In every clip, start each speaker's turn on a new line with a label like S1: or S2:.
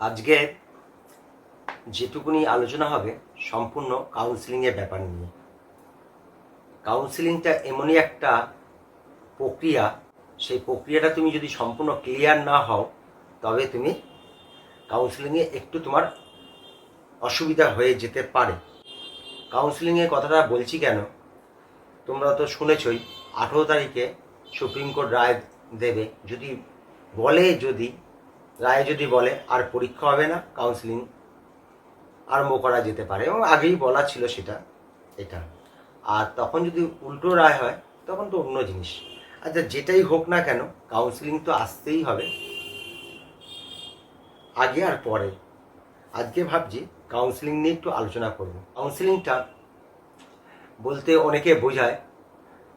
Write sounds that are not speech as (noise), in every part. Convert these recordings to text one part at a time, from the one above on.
S1: আজকে যেটুকুনি আলোচনা হবে সম্পূর্ণ কাউন্সিলিংয়ের ব্যাপার নিয়ে। কাউন্সিলিংটা এমনই একটা প্রক্রিয়া, সেই প্রক্রিয়াটা তুমি যদি সম্পূর্ণ ক্লিয়ার না হও, তবে তুমি কাউন্সিলিংয়ে একটু তোমার অসুবিধা হয়ে যেতে পারে। কাউন্সিলিংয়ের কথাটা বলছি কেন? তোমরা তো শুনেছই, আঠেরো তারিখে সুপ্রিম কোর্ট রায় দেবে। যদি বলে যদি রায় যদি বলে, আর পরীক্ষা হবে না কাউন্সিলিং আরম্ভ করা যেতে পারে। এবং আগেই বলা ছিল সেটা, এটা। আর তখন যদি উল্টো রায় হয়, তখন তো অন্য জিনিস। আচ্ছা যেটাই হোক না কেন কাউন্সিলিং তো আসতেই হবে। আগে আর পরে। আজকে ভাবছি কাউন্সিলিং নিয়ে একটু আলোচনা করব। কাউন্সিলিংটা বলতে অনেকে বোঝায়,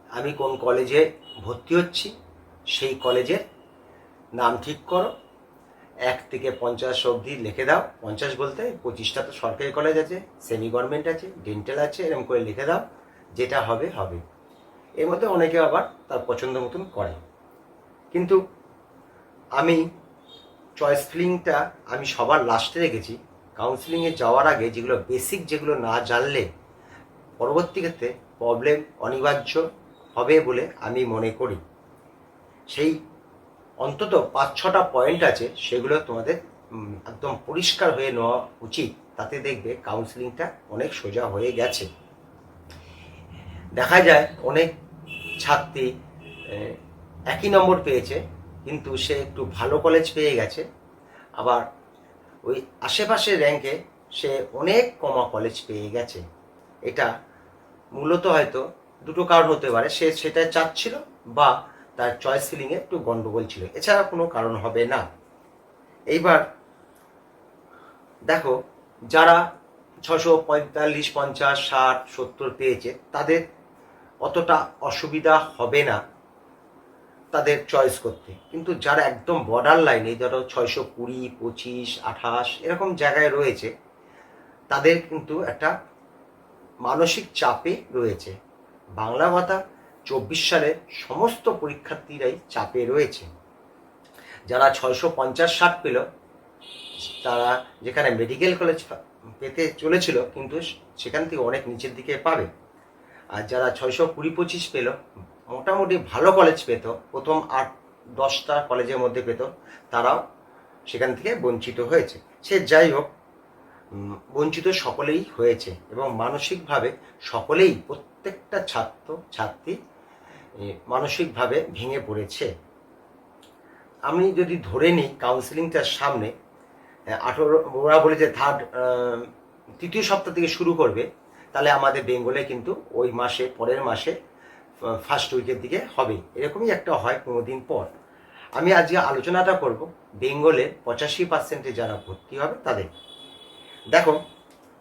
S1: আমি কোন কলেজে ভর্তি হচ্ছি, সেই কলেজের নাম ঠিক করো এক থেকে পঞ্চাশ অবধি লিখে দাও। পঞ্চাশ বলতে পঁচিশটা তো সরকারি কলেজ আছে সেমি গভর্নমেন্ট আছে ডেন্টাল আছে এরকম করে লিখে দাও, যেটা হবে হবে। এর মধ্যে অনেকে আবার তার পছন্দ মতন করে। কিন্তু আমি চয়েস ফিলিংটা আমি সবার লাস্টে রেখেছি। কাউন্সিলিংয়ে যাওয়ার আগে যেগুলো বেসিক যেগুলো না জানলে পরবর্তী ক্ষেত্রে প্রবলেম অনিবার্য হবে বলে আমি মনে করি। সেই অন্তত পাঁচ, ছটা পয়েন্ট আছে, সেগুলো তোমাদের একদম পরিষ্কার হয়ে নেওয়া উচিত। তাতে দেখবে কাউন্সিলিংটা অনেক সোজা হয়ে গেছে। দেখা যায় অনেক ছাত্রী একই নম্বর পেয়েছে, কিন্তু সে একটু ভালো কলেজ পেয়ে গেছে। আবার ওই আশেপাশের র্যাঙ্কে সে অনেক কমা কলেজ পেয়ে গেছে। এটা মূলত হয়তো দুটো কারণ হতে পারে। সে সেটা চাচ্ছিল বা তার চয়েস ফিলিংয়ে একটু গন্ডগোল ছিল। এছাড়া কোনো কারণ হবে না। এইবার দেখো, যারা ছশো পঁয়তাল্লিশ, পঞ্চাশ, ষাট, সত্তর পেয়েছে, তাদের অতটা অসুবিধা হবে না তাদের চয়েস করতে। কিন্তু যারা একদম বর্ডার লাইনে ধরো ছয়শো কুড়ি, পঁচিশ, আঠাশ, এরকম জায়গায় রয়েছে, তাদের কিন্তু একটা মানসিক চাপে রয়েছে। বাংলা ভাতা চব্বিশ সালের সমস্ত পরীক্ষার্থীরাই চাপে রয়েছে। যারা ছয়শো পঞ্চাশ ষাট পেল, তারা যেখানে মেডিকেল কলেজ পেতে চলেছিল, কিন্তু সেখান থেকে অনেক নিচের দিকে পাবে। আর যারা ছয়শো কুড়ি পঁচিশ পেল, মোটামুটি ভালো কলেজ পেত, প্রথম আট, দশটা কলেজের মধ্যে পেত, তারাও সেখান থেকে বঞ্চিত হয়েছে। সে যাই হোক বঞ্চিত সকলেই হয়েছে এবং মানসিকভাবে সকলেই, প্রত্যেকটা ছাত্র, ছাত্রী মানসিকভাবে ভেঙে পড়েছে। আমি যদি ধরে নিই কাউন্সিলিংটার সামনে আঠেরো, ওরা বলে যে থার্ড তৃতীয় সপ্তাহ থেকে শুরু করবে, তাহলে আমাদের বেঙ্গলে কিন্তু ওই মাসে, পরের মাসে ফার্স্ট উইকের দিকে হবে। এরকমই একটা হয় কোনো দিন পর। আমি আজকে আলোচনাটা করব বেঙ্গলের পঁচাশি পার্সেন্টে যারা ভর্তি হবে তাদের। দেখো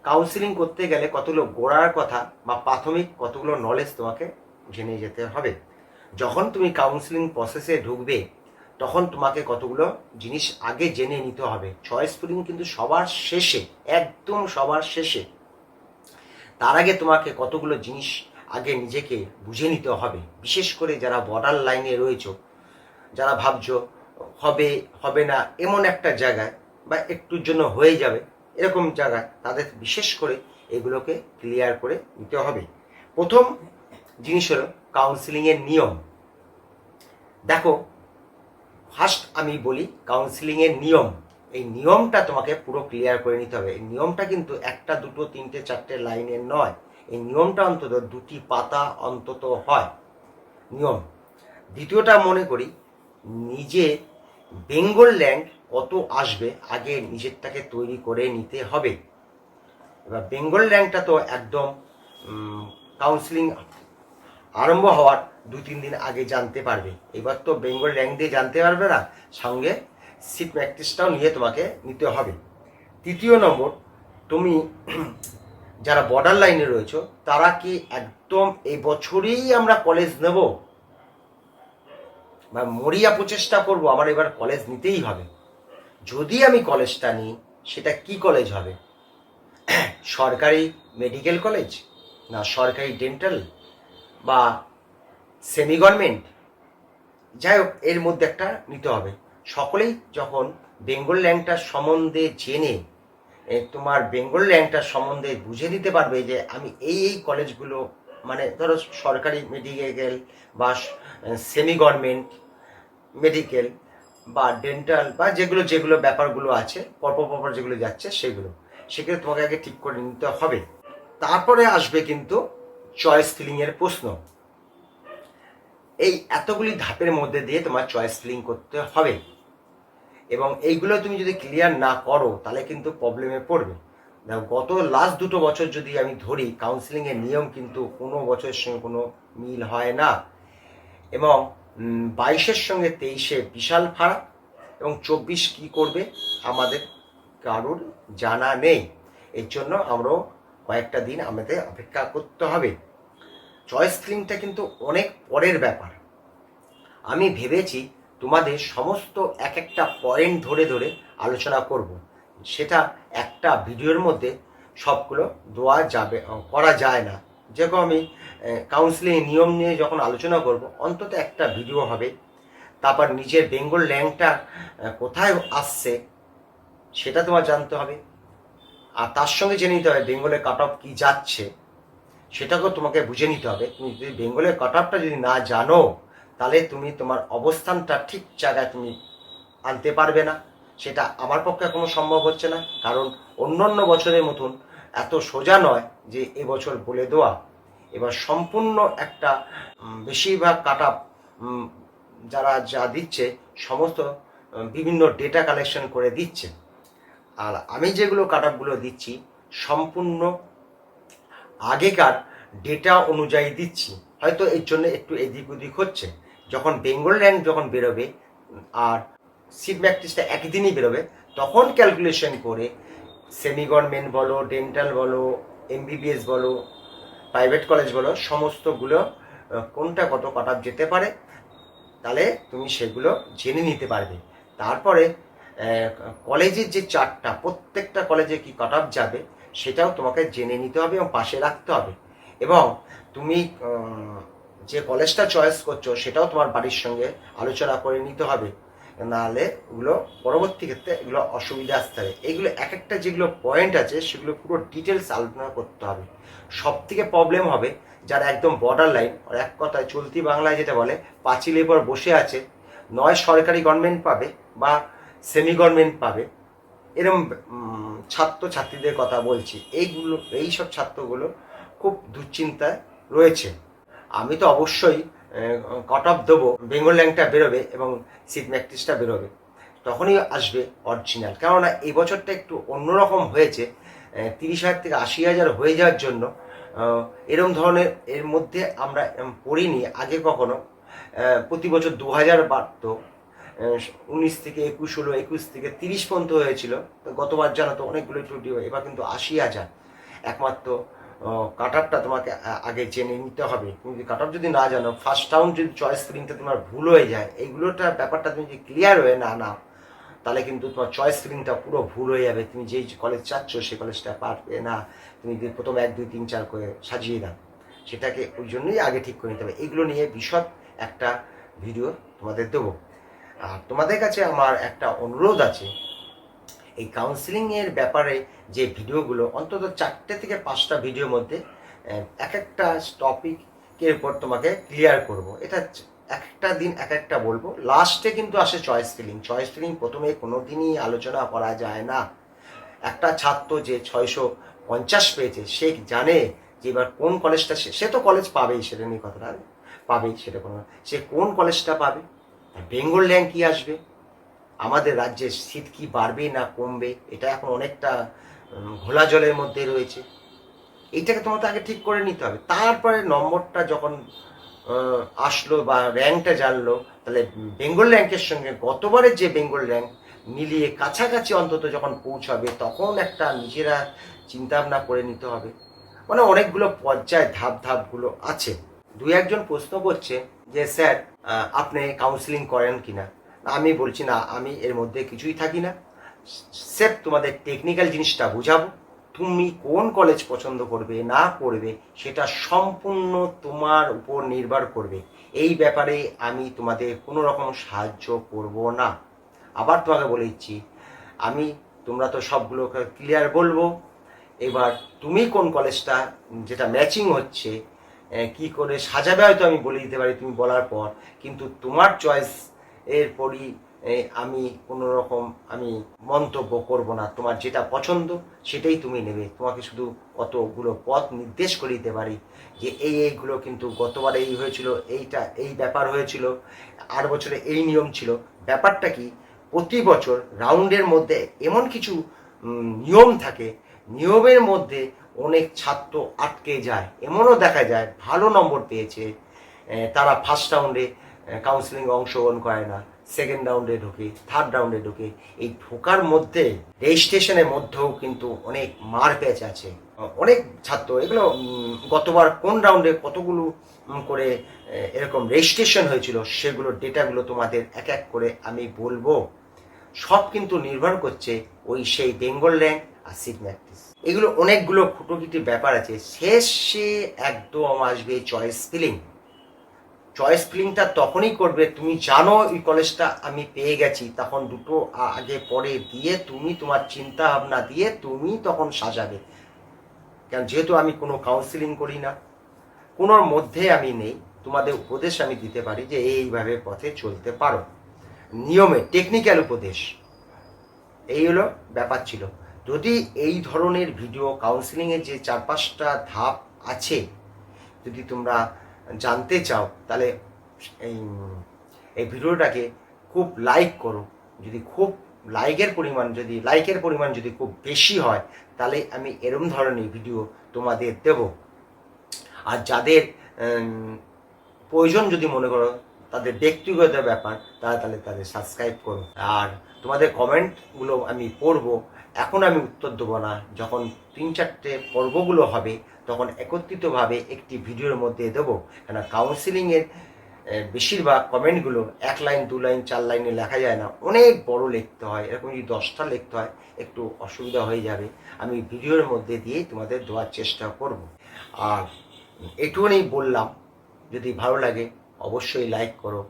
S1: কাউন্সিলিং করতে গেলে কতগুলো গোড়ার কথা বা প্রাথমিক কতগুলো নলেজ তোমাকে জেনে যেতে হবে। যখন তুমি কাউন্সিলিং প্রসেসে ঢুকবে, তখন তোমাকে কতগুলো জিনিস আগে জেনে নিতে হবে। চয়েস ফিলিং কিন্তু সবার শেষে, একদম সবার শেষে। তার আগে তোমাকে কতগুলো জিনিস আগে নিজেকে বুঝে নিতে হবে। বিশেষ করে যারা বর্ডার লাইনে রয়েছ, যারা ভাবছ, হবে হবে না, এমন একটা জায়গায় বা একটুর জন্য হয়ে যাবে, এরকম জায়গায় তাদের বিশেষ করে এগুলোকে ক্লিয়ার করে নিতে হবে। প্রথম জিনিস হলো কাউন্সিলিংয়ের নিয়ম। দেখো ফার্স্ট আমি বলি কাউন্সিলিংয়ের নিয়ম। এই নিয়মটা তোমাকে পুরো ক্লিয়ার করে নিতে হবে। এই নিয়মটা কিন্তু একটা, দুটো, তিনটে, চারটে লাইনের নয়। এই নিয়মটা অন্তত দুটি পাতা অন্তত হয়। নিয়ম। দ্বিতীয়টা মনে করি, নিজে বেঙ্গল র্যাঙ্ক কত আসবে আগে নিজেরটাকে তৈরি করে নিতে হবে। এবার বেঙ্গল র্যাঙ্কটা তো একদম কাউন্সিলিং আরম্ভ হওয়ার দু তিন দিন আগে জানতে পারবে। এবার তো বেঙ্গল র্যাঙ্ক দিয়ে জানতে পারবে না, সঙ্গে সিট প্র্যাকটিসটাও নিয়ে তোমাকে নিতে হবে। তৃতীয় নম্বর, তুমি (clears throat) যারা বর্ডার লাইনে রয়েছে, তারা কি একদম এই বছরেই আমরা কলেজ নেব? বা মরিয়া প্রচেষ্টা করব, আমার এবার কলেজ নিতেই হবে। যদি আমি কলেজটা নিই, সেটা কি কলেজ হবে? (clears throat) সরকারি মেডিকেল কলেজ না সরকারি ডেন্টাল বা সেমি গভর্নমেন্ট যাই হোক এর মধ্যে একটা নিতে হবে। সকলেই যখন বেঙ্গল ল্যাংটার সম্বন্ধে জেনে তোমার বেঙ্গল ল্যাংটার সম্বন্ধে বুঝে নিতে পারবে যে আমি এই এই কলেজগুলো মানে ধরো সরকারি মেডিকেল বা সেমি গভর্নমেন্ট মেডিকেল বা ডেন্টাল বা যেগুলো যেগুলো ব্যাপারগুলো আছে, পরপর পরপর যেগুলো যাচ্ছে, সেগুলো। সেক্ষেত্রে তোমাকে আগে ঠিক করে নিতে হবে। তারপরে আসবে কিন্তু চয়েস ফিলিংয়ের প্রশ্ন। এই এতগুলি ধাপের মধ্যে দিয়ে তোমার চয়েস ফিলিং করতে হবে। এবং এইগুলো তুমি যদি ক্লিয়ার না করো, তাহলে কিন্তু প্রবলেমে পড়বে। দেখো, গত লাস্ট দুটো বছর যদি আমি ধরি কাউন্সিলিংয়ের নিয়ম কিন্তু কোনো বছরের সঙ্গে কোনো মিল হয় না। এবং বাইশের সঙ্গে তেইশে বিশাল ফারাক, এবং চব্বিশ কি করবে, আমাদের কারোর জানা নেই। এর জন্য আমরাও কয়েকটা দিন আমাদের অপেক্ষা করতে হবে। চয়েস ফিলিংটা কিন্তু অনেক পরের ব্যাপার। আমি ভেবেছি তোমাদের সমস্ত এক একটা পয়েন্ট ধরে ধরে আলোচনা করব। সেটা একটা ভিডিওর মধ্যে সবগুলো দেওয়া যাবে, করা যায় না। যেরকম আমি কাউন্সিলিং নিয়ম নিয়ে যখন আলোচনা করব, অন্তত একটা ভিডিও হবে। তারপর নিজের বেঙ্গল ল্যাংটা কোথায় আসছে, সেটা তোমার জানতে হবে। আর তার সঙ্গে জেনে নিতে হবে বেঙ্গলের কাট অফ কী যাচ্ছে, সেটাকেও তোমাকে বুঝে নিতে হবে। তুমি যদি বেঙ্গলের কাট অফটা যদি না জানো, তাহলে তুমি তোমার অবস্থানটা ঠিক জায়গায় তুমি আনতে পারবে না। সেটা আমার পক্ষে কোনো সম্ভব হচ্ছে না, কারণ অন্য অন্য বছরের মতন এত সোজা নয় যে এবছর বলে দেওয়া। এবার সম্পূর্ণ একটা বেশিরভাগ কাট যারা যা দিচ্ছে, সমস্ত বিভিন্ন ডেটা কালেকশন করে দিচ্ছে। আর আমি যেগুলো কাট দিচ্ছি, সম্পূর্ণ আগেকার ডেটা অনুযায়ী দিচ্ছি। হয়তো এর জন্য একটু এদিক ওদিক হচ্ছে। যখন বেঙ্গল র্যাঙ্ক যখন বেরোবে, আর সিট ম্যাট্রিক্সটা একদিনই বেরোবে, তখন ক্যালকুলেশন করে সেমি গভর্নমেন্ট বলো ডেন্টাল বলো এমবিবিএস বলো প্রাইভেট কলেজ বলো, সমস্তগুলো কোনটা কত কাট যেতে পারে, তাহলে তুমি সেগুলো জেনে নিতে পারবে। তারপরে কলেজের যে চারটা, প্রত্যেকটা কলেজে কি কাট যাবে, সেটাও তোমাকে জেনে নিতে হবে এবং পাশে রাখতে হবে। এবং তুমি যে কলেজটা চয়েস করছ, সেটাও তোমার বাড়ির সঙ্গে আলোচনা করে নিতে হবে। নাহলে ওগুলো পরবর্তী ক্ষেত্রে এগুলো অসুবিধা আসতে হবে এগুলো এক একটা যেগুলো পয়েন্ট আছে, সেগুলো পুরো ডিটেলস আলোচনা করতে হবে। সব থেকে প্রবলেম হবে যারা একদম বর্ডার লাইন এক কথায় চলতি বাংলায় যেটা বলে, পাঁচিলের পর বসে আছে, নয় সরকারি গভর্নমেন্ট পাবে বা সেমি গভর্নমেন্ট পাবে। এরম ছাত্র ছাত্রীদের কথা বলছি, এইগুলো এই সব ছাত্রগুলো খুব দুশ্চিন্তায় রয়েছে। আমি তো অবশ্যই কট অফ দেবো, বেঙ্গল র্যাঙ্কটা বেরোবে এবং সিট ম্যাট্রিক্সটা বেরোবে। তখনই আসবে অরিজিনাল কেননা এই বছরটা একটু অন্যরকম হয়েছে তিরিশ হাজার থেকে আশি হাজার হয়ে যাওয়ার জন্য এরম ধরনের এর মধ্যে আমরা পড়িনি আগে কখনো। প্রতি বছর দু হাজার বাড়তো। উনিশ থেকে একুশ হলো একুশ থেকে তিরিশ পর্যন্ত হয়েছিল। গতবার জানো তো অনেকগুলো ত্রুটি হয় এবার কিন্তু আশি হাজার। একমাত্র কাট আপটা তোমাকে আগে জেনে নিতে হবে। তুমি যদি কাট যদি না জানো ফার্স্ট রাউন্ড যদি চয়েস ফিলিংটা তোমার ভুল হয়ে যায়, এইগুলোটা ব্যাপারটা তুমি যদি ক্লিয়ার হয়ে না নাও, তাহলে কিন্তু তোমার চয়েস ফিলিংটা পুরো ভুল হয়ে যাবে। তুমি যেই কলেজ চাচ্ছ, সেই কলেজটা পারবে না, তুমি যদি প্রথম এক, দুই, তিন, চার করে সাজিয়ে দাও। সেটাকে ওই জন্যই আগে ঠিক করে নিতে হবে। এগুলো নিয়ে বিশদ একটা ভিডিও তোমাদের দেবো। আর তোমাদের কাছে আমার একটা অনুরোধ আছে। এই কাউন্সিলিং এর ব্যাপারে যে ভিডিওগুলো, অন্তত চারটে থেকে পাঁচটা ভিডিওর মধ্যে এক একটা টপিকের উপর তোমাকে ক্লিয়ার করব। এটা এক একটা দিন এক একটা বলব। লাস্টে কিন্তু আসে চয়েস ফিলিং চয়েস ফিলিং প্রথমে কোনো দিনই আলোচনা করা যায় না। একটা ছাত্র যে ছয়শো পঞ্চাশ পেয়েছে, সে জানে যে এবার কোন কলেজটা সে সে তো কলেজ পাবেই, সেটা নিয়ে কথাটা পাবেই, সেটা কোনো সে কোন কলেজটা পাবে? বেঙ্গল র্যাঙ্ক কি আসবে? আমাদের রাজ্যের শীত কি বাড়বে না কমবে? এটা এখন অনেকটা ঘোলা জলের মধ্যে রয়েছে। এইটাকে তোমাকে আগে ঠিক করে নিতে হবে। তারপরে নম্বরটা যখন আসলো বা র্যাঙ্কটা জানলো, তাহলে বেঙ্গল র্যাঙ্কের সঙ্গে গতবারের যে বেঙ্গল র্যাঙ্ক মিলিয়ে কাছাকাছি অন্তত যখন পৌঁছাবে, তখন একটা নিজেরা চিন্তা ভাবনা করে নিতে হবে। মানে অনেকগুলো পর্যায় ধাপ ধাপগুলো আছে। দু একজন প্রশ্ন করছে যে, স্যার আপনি কাউন্সিলিং করেন কিনা? আমি বলছি, না, আমি এর মধ্যে কিছুই থাকি না। স্যার, তোমাদের টেকনিক্যাল জিনিসটা বোঝাবো। তুমি কোন কলেজ পছন্দ করবে, না করবে, সেটা সম্পূর্ণ তোমার উপর নির্ভর করবে। এই ব্যাপারে আমি তোমাদের কোনো রকম সাহায্য করব না। আবার তোমাকে বলে দিচ্ছি, আমি, তোমরা তো সবগুলো ক্লিয়ার বলব। এবার তুমি কোন কলেজটা যেটা ম্যাচিং হচ্ছে কি করে সাজাবে হয়তো আমি বলে দিতে পারি তুমি বলার পর। কিন্তু তোমার চয়েস এর পরই আমি কোনো রকম আমি মন্তব্য করব না। তোমার যেটা পছন্দ সেটাই তুমি নেবে। তোমাকে শুধু কতগুলো পথ নির্দেশ করে দিতে পারি যে এই এইগুলো কিন্তু গতবার এই হয়েছিল, এইটা এই ব্যাপার হয়েছিল, আর বছরে এই নিয়ম ছিল। ব্যাপারটা কি? প্রতি বছর রাউন্ডের মধ্যে এমন কিছু নিয়ম থাকে। নিয়মের মধ্যে অনেক ছাত্র আটকে যায়। এমনও দেখা যায়, ভালো নম্বর পেয়েছে। তারা ফার্স্ট রাউন্ডে কাউন্সিলিং অংশগ্রহণ করে না। সেকেন্ড রাউন্ডে ঢোকে থার্ড রাউন্ডে ঢোকে। এই ঢোকার মধ্যে রেজিস্ট্রেশনের মধ্যেও কিন্তু অনেক মার প্যাচ আছে। অনেক ছাত্র, এগুলো গতবার কোন রাউন্ডে কতগুলো করে এরকম রেজিস্ট্রেশন হয়েছিল, সেগুলো ডেটাগুলো তোমাদের এক এক করে আমি বলব। সব কিন্তু নির্ভর করছে ওই সেই বেঙ্গল র্যাঙ্ক আর সিট ম্যাট্রিক্স। এগুলো অনেকগুলো খুঁটোকিটি ব্যাপার আছে। শেষে একদম আসবে চয়েস ফিলিং চয়েস ফিলিংটা তখনই করবে, তুমি জানো এই কলেজটা আমি পেয়ে গেছি, তখন দুটো আগে পরে দিয়ে তুমি তোমার চিন্তা ভাবনা দিয়ে তুমি তখন সাজাবে। কারণ যেহেতু আমি কোনো কাউন্সিলিং করি না, কোনোর মধ্যে আমি নেই, তোমাদের উপদেশ আমি দিতে পারি যে এইভাবে পথে চলতে পারো। নিয়মে টেকনিক্যাল উপদেশ। এই হলো ব্যাপার ছিল। যদি এই ধরনের ভিডিও কাউন্সিলিংয়ের যে চার পাঁচটা ধাপ আছে, যদি তোমরা জানতে চাও, তাহলে এই এই ভিডিওটাকে খুব লাইক করো। যদি খুব লাইকের পরিমাণ, যদি লাইকের পরিমাণ যদি খুব বেশি হয়, তাহলে আমি এরম ধরনের ভিডিও তোমাদের দেব। আর যাদের প্রয়োজন যদি মনে করো, তাদের ব্যক্তিগত ব্যাপার, তারা তাহলে তাদের সাবস্ক্রাইব করো। আর তোমাদের কমেন্টগুলো আমি পড়ব। এখন আমি উত্তর দেবো না। যখন তিন চারটে পর্বগুলো হবে, তখন একত্রিতভাবে একটি ভিডিওর মধ্যে দেবো। কেন কাউন্সিলিংয়ের বেশিরভাগ কমেন্টগুলো এক লাইন, দু লাইন, চার লাইনে লেখা যায় না। অনেক বড় লিখতে হয়। এরকম যদি দশটা লিখতে হয়, একটু অসুবিধা হয়ে যাবে। আমি ভিডিওর মধ্যে দিয়ে তোমাদের দেওয়ার চেষ্টা করব। আর এটুকুনি বললাম, যদি ভালো লাগে, অবশ্যই লাইক করো।